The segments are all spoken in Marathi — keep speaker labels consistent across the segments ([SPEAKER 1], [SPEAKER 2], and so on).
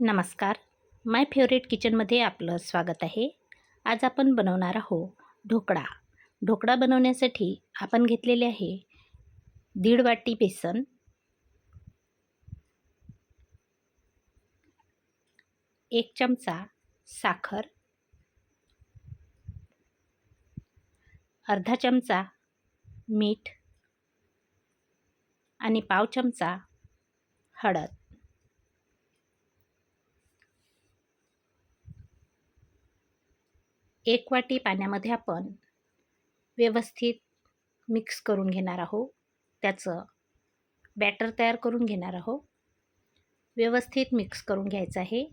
[SPEAKER 1] नमस्कार. माय फेवरेट किचनमध्ये आपलं स्वागत आहे. आज आपण बनवणार आहोत ढोकळा. ढोकळा बनवण्यासाठी आपण घेतलेले आहे दीड वाटी बेसन एक चमचा साखर अर्धा चमचा मीठ आणि पाव चमचा हळद. एक वाटी पाण्यामध्ये आपण व्यवस्थित मिक्स करून घेणार आहोत. त्याचं बॅटर तयार करून घेणार आहोत. व्यवस्थित मिक्स करून घ्यायचं आहे.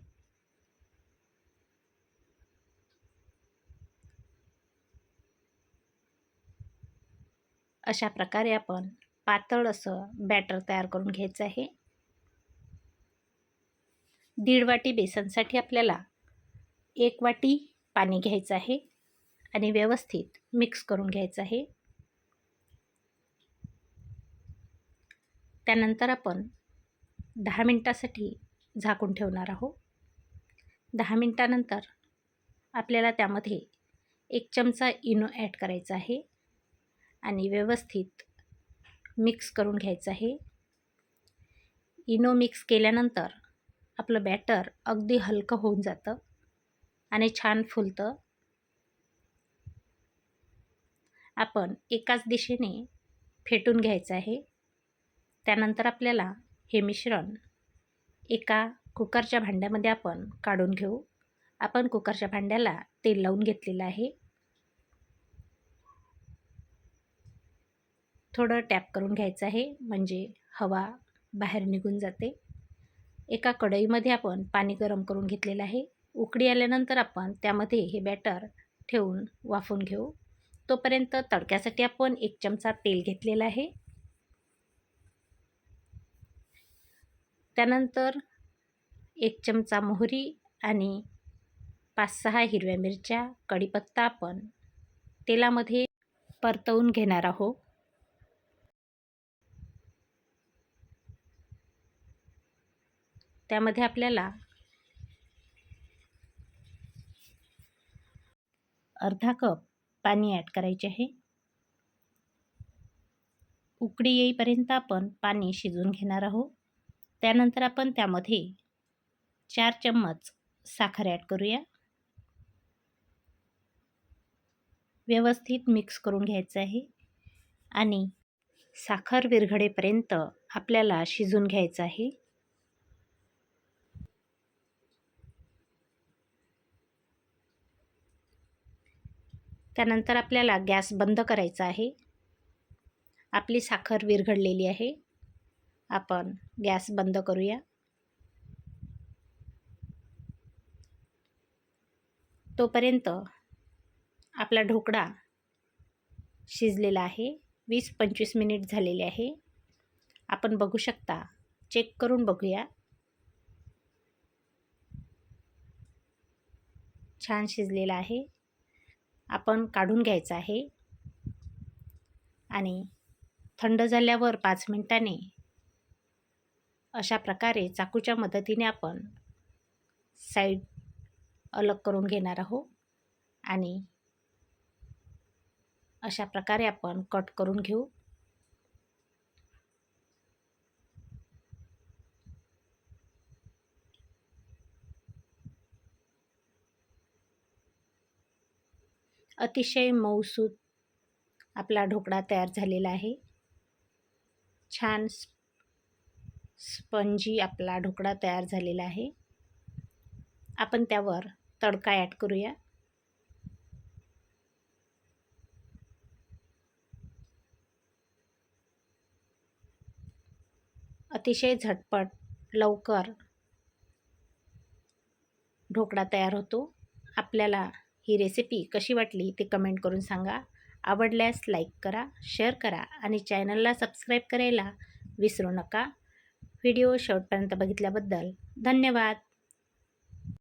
[SPEAKER 1] अशा प्रकारे आपण पातळ असं बॅटर तयार करून घ्यायचं आहे. दीड वाटी बेसनसाठी आपल्याला एक वाटी पाणी घ्यायचं आहे आणि व्यवस्थित मिक्स करून घ्यायचं आहे. त्यानंतर आपण दहा मिनटासाठी झाकून ठेवणार आहोत. दहा मिनटानंतर आपल्याला त्यामध्ये एक चमचा इनो ॲड करायचा आहे आणि व्यवस्थित मिक्स करून घ्यायचं आहे. इनो मिक्स केल्यानंतर आपलं बॅटर अगदी हलकं होऊन जातं. आणि छान फुलतं. आपण एकाच दिशेने फेटून घ्यायचं आहे. त्यानंतर आपल्याला हे मिश्रण एका कुकरच्या भांड्यामध्ये आपण काढून घेऊ. आपण कुकरच्या भांड्याला तेल लावून घेतलेलं आहे. थोडं टॅप करून घ्यायचं आहे म्हणजे हवा बाहेर निघून जाते. एका कढईमध्ये आपण पाणी गरम करून घेतलेलं आहे. उकडी आल्यानंतर आपण त्यामध्ये हे बॅटर ठेवून वाफून घेऊ. तोपर्यंत तडक्यासाठी आपण एक चमचा तेल घेतलेलं आहे. त्यानंतर एक चमचा मोहरी आणि पाच सहा हिरव्या मिरच्या कढीपत्ता आपण तेलामध्ये परतवून घेणार आहोत. त्यामध्ये आपल्याला अर्धा कप पाणी ॲड करायचे आहे. उकडी येईपर्यंत आपण पाणी शिजून घेणार आहोत. त्यानंतर आपण त्यामध्ये चार चम्मच साखर ॲड करूया. व्यवस्थित मिक्स करून घ्यायचं आहे. आणि साखर विरघडेपर्यंत आपल्याला शिजून घ्यायचं आहे. त्यानंतर आपल्याला गॅस बंद करायचा आहे. आपली साखर विरघडलेली आहे. आपण गॅस बंद करूया. तोपर्यंत आपला ढोकळा शिजलेला आहे. वीस पंचवीस मिनिट झालेले आहे. आपण बघू शकता चेक करून बघूया. छान शिजलेला आहे. आपण काढून घ्यायचं आहे. आणि थंड झाल्यावर पाच मिनटाने अशा प्रकारे चाकूच्या मदतीने आपण साईड अलग करून घेणार आहोत. आणि अशा प्रकारे आपण कट करून घेऊ. अतिशय मऊसूत आपला ढोकळा तयार झालेला आहे. छान स्पंजी आपला ढोकळा तयार झालेला आहे. आपण त्यावर तडका ॲड करूया. अतिशय झटपट लवकर ढोकळा तयार होतो. आपल्याला ही रेसिपी कशी वाटली ते कमेंट करून सांगा. आवडल्यास लाईक करा शेअर करा आणि चॅनलला सबस्क्राईब करायला विसरू नका. व्हिडिओ शेवटपर्यंत बघितल्याबद्दल धन्यवाद.